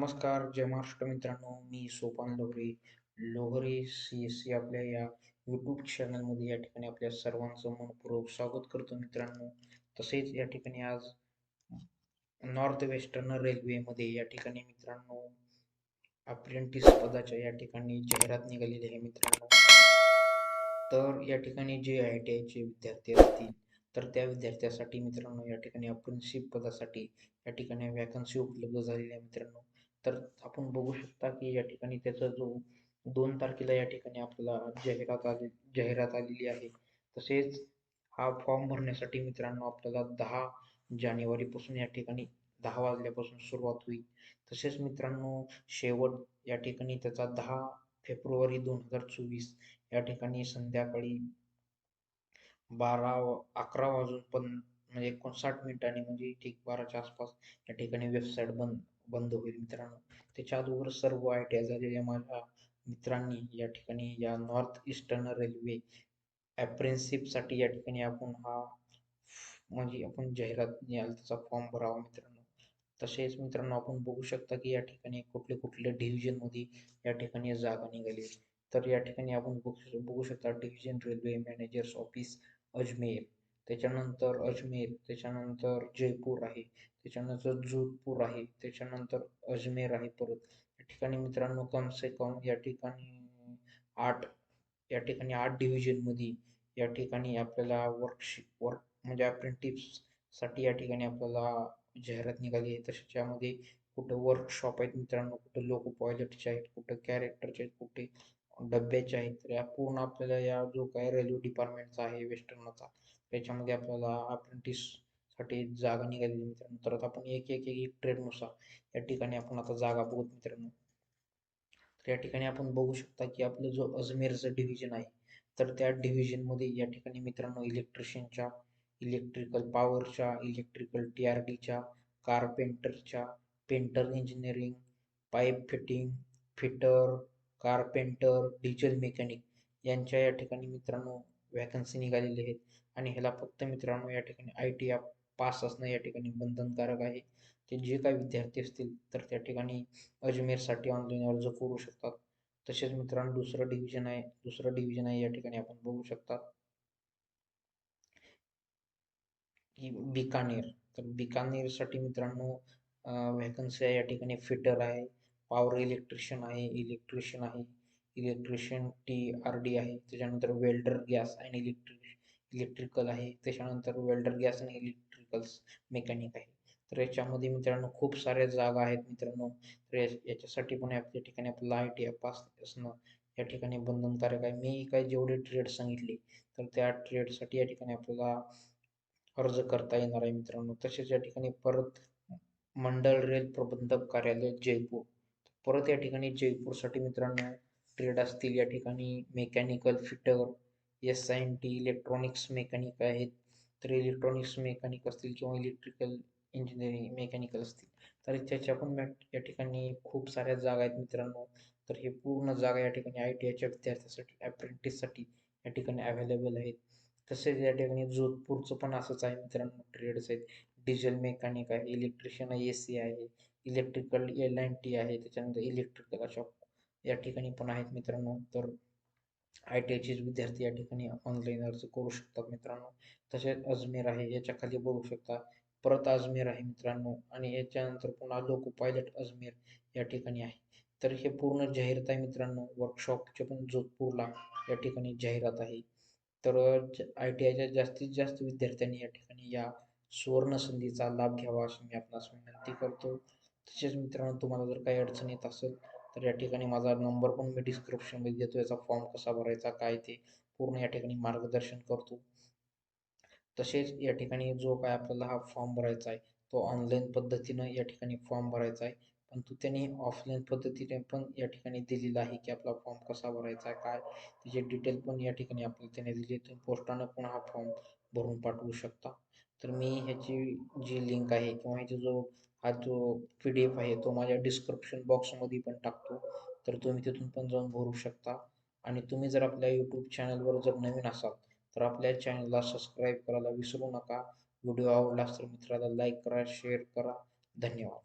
नमस्कार जय महाराष्ट्र मित्रांनो. मी Sopan Lohare Lohare C S C आपल्या या यूट्यूब चॅनलमध्ये या ठिकाणी आपल्या सर्वांचं मनपूर्वक स्वागत करतो मित्रांनो. तसेच या ठिकाणी आज नॉर्थ वेस्टर्न रेल्वेमध्ये या ठिकाणी मित्रांनो अप्रेंटिस पदाच्या या ठिकाणी जाहिरात निघालेली आहे मित्रांनो. तर या ठिकाणी जे आय टी आयचे विद्यार्थी असतील तर त्या विद्यार्थ्यासाठी मित्रांनो या ठिकाणी अप्रेंटिसशिप पदासाठी या ठिकाणी वॅकन्सी उपलब्ध झालेली आहे मित्रांनो. तर आपण बघू शकता की या ठिकाणी त्याचा जो दोन तारखेला या ठिकाणी आपल्याला जाहिरात आली जाहिरात आलेली आहे. तसेच हा फॉर्म भरण्यासाठी मित्रांनो आपल्याला दहा जानेवारीपासून या ठिकाणी दहा वाजल्यापासून सुरुवात होईल. तसेच मित्रांनो शेवट या ठिकाणी त्याचा दहा फेब्रुवारी दोन हजार चोवीस या ठिकाणी संध्याकाळी बारा अकरा वाजून पण म्हणजे एकोणसाठ मिनिटांनी म्हणजे ठीक बाराच्या आसपास या ठिकाणी वेबसाईट बंद. बंद होईल मित्रांनो. त्याच्या अगोदर सर्व आय टी आय झालेल्या माझ्या मित्रांनी या ठिकाणी या नॉर्थ ईस्टर्न रेल्वे ॲप्रेन्सिपसाठी या ठिकाणी आपण हा म्हणजे आपण जाहिरात याल त्याचा फॉर्म भरावा मित्रांनो. तसेच मित्रांनो आपण बघू शकता की या ठिकाणी कुठले कुठले डिव्हिजनमध्ये या ठिकाणी जागा निघाली. तर या ठिकाणी आपण बघू बघू शकता division railway managers office Ajmer. त्याच्यानंतर अजमेर त्याच्यानंतर जयपूर आहे त्याच्यानंतर जोधपूर आहे त्याच्यानंतर अजमेर आहे परत. या ठिकाणी मित्रांनो कम से कम या ठिकाणी आठ या ठिकाणी आठ डिव्हिजनमध्ये या ठिकाणी आपल्याला वर्कशी वर्क म्हणजे अप्रेंटिप्ससाठी या ठिकाणी आपल्याला जाहिरात निघाली आहे. तसेच यामध्ये कुठं वर्कशॉप आहेत मित्रांनो कुठं लोको पॉयलटचे आहेत कुठं कॅरेक्टरचे आहेत कुठे डब्याचे आहेत तर या पूर्ण आपल्याला या जो काय रेल्वे डिपार्टमेंटचा आहे वेस्टर्नचा त्याच्यामध्ये आपल्याला अप्रेंटिससाठी जागा निघालेली मित्रांनो. तर आपण एक एक एक ट्रेडनुसार या ठिकाणी आपण आता जागा बघत मित्रांनो. तर या ठिकाणी आपण बघू शकता की आपलं जो अजमेरचं डिव्हिजन आहे तर त्या डिव्हिजनमध्ये या ठिकाणी मित्रांनो इलेक्ट्रिशियनच्या इलेक्ट्रिकल पॉवरच्या इलेक्ट्रिकल टी आर डीच्या कारपेंटरच्या painter engineering pipe fitting fitter carpenter diesel mechanic यांच्या या ठिकाणी मित्रांनो वॅकन्सी निघालेली आहेत. आणि ह्याला फक्त मित्रांनो या ठिकाणी आय टी पास असणं या ठिकाणी बंधनकारक आहे. ते जे काही विद्यार्थी असतील तर त्या ठिकाणी अजमेरसाठी ऑनलाईन अर्ज करू शकतात. तसेच मित्रांनो दुसरं डिव्हिजन आहे दुसरं डिव्हिजन आहे या ठिकाणी आपण बघू शकता. की बिकानेर. तर बिकानेरसाठी मित्रांनो व्हॅकन्सी आहे या ठिकाणी फिटर आहे. पॉवर इलेक्ट्रिशियन आहे इलेक्ट्रिशियन आहे इलेक्ट्रिशियन टी आर डी आहे त्याच्यानंतर welder gas and electric electrical आहे त्याच्यानंतर वेल्डर गॅस आणि इलेक्ट्रिकल्स मेकॅनिक आहे. तर याच्यामध्ये मित्रांनो खूप साऱ्या जागा आहेत मित्रांनो. तर याच्यासाठी पण आपल्या ठिकाणी आपल्याला आय टी पास असणं या ठिकाणी बंधनकारक आहे. मी काही जेवढे ट्रेड सांगितले तर त्या ट्रेडसाठी या ठिकाणी आपल्याला अर्ज करता येणार आहे मित्रांनो. तसेच या ठिकाणी परत मंडळ रेल प्रबंधक कार्यालय जयपूर. परत या ठिकाणी जयपूरसाठी मित्रांनो ट्रेड असतील या ठिकाणी mechanical fitter S I N T electronics mechanic आहेत. तर इलेक्ट्रॉनिक्स मेकॅनिक असतील किंवा इलेक्ट्रिकल इंजिनिअरिंग मेकॅनिकल असतील तर त्याच्या पण या ठिकाणी खूप साऱ्या जागा आहेत मित्रांनो. तर हे पूर्ण जागा या ठिकाणी आय टी आयच्या विद्यार्थ्यासाठी अप्रेंटिससाठी या ठिकाणी अवेलेबल आहेत. तसेच या ठिकाणी जोधपूरचं पण असंच आहे मित्रांनो ट्रेड्स आहेत. डिझेल मेकॅनिक आहे इलेक्ट्रिशियन आहे ए सी आहे. इलेक्ट्रिकल एल अँड टी आहे त्याच्यानंतर इलेक्ट्रिकल अशा या ठिकाणी पण आहेत मित्रांनो. तर आय टी आयचे विद्यार्थी या ठिकाणी ऑनलाईन अर्ज करू शकतात मित्रांनो. तसेच अजमेर आहे याच्या खाली बघू शकता. परत अजमेर आहे मित्रांनो आणि याच्यानंतर पुन्हा लोको पायलट अजमेर या ठिकाणी आहे. तर हे पूर्ण जाहिरात आहे मित्रांनो. वर्कशॉपचे पण जोधपूरला या ठिकाणी जाहिरात आहे. तर आय टी आयच्या जास्तीत जास्त विद्यार्थ्यांनी या ठिकाणी या सुवर्ण संधीचा लाभ घ्यावा अशी मी आपणास विनंती करतो. तसेच मित्रांनो तुम्हाला जर काही अडचण येत असेल तर या ठिकाणी माझा नंबर पण मी डिस्क्रिप्शनमध्ये देतो याचा फॉर्म कसा भरायचा काय ते पूर्ण या ठिकाणी मार्गदर्शन करतो. तसेच या ठिकाणी जो काय आपल्याला हा फॉर्म भरायचा आहे तो ऑनलाईन पद्धतीनं या ठिकाणी फॉर्म भरायचा आहे. पण तो त्यांनी ऑफलाईन पद्धतीने पण या ठिकाणी दिलेला आहे की आपला फॉर्म कसा भरायचा आहे काय त्याचे डिटेल पण या ठिकाणी आपल्याला त्याने दिली तुम्ही पोस्टानं पण हा फॉर्म भरून पाठवू शकता. तर मी ह्याची जी लिंक आहे किंवा ह्याची जो हा जो पी डी एफ आहे तो माझ्या डिस्क्रिप्शन बॉक्समध्ये पण टाकतो. तर तुम्ही तिथून पण जाऊन भरू शकता. आणि तुम्ही जर आपल्या यूट्यूब चॅनलवर जर नवीन असाल तर आपल्या चॅनलला सबस्क्राईब करायला विसरू नका. व्हिडिओ आवडला तर मित्राला लाईक करा शेअर करा. धन्यवाद.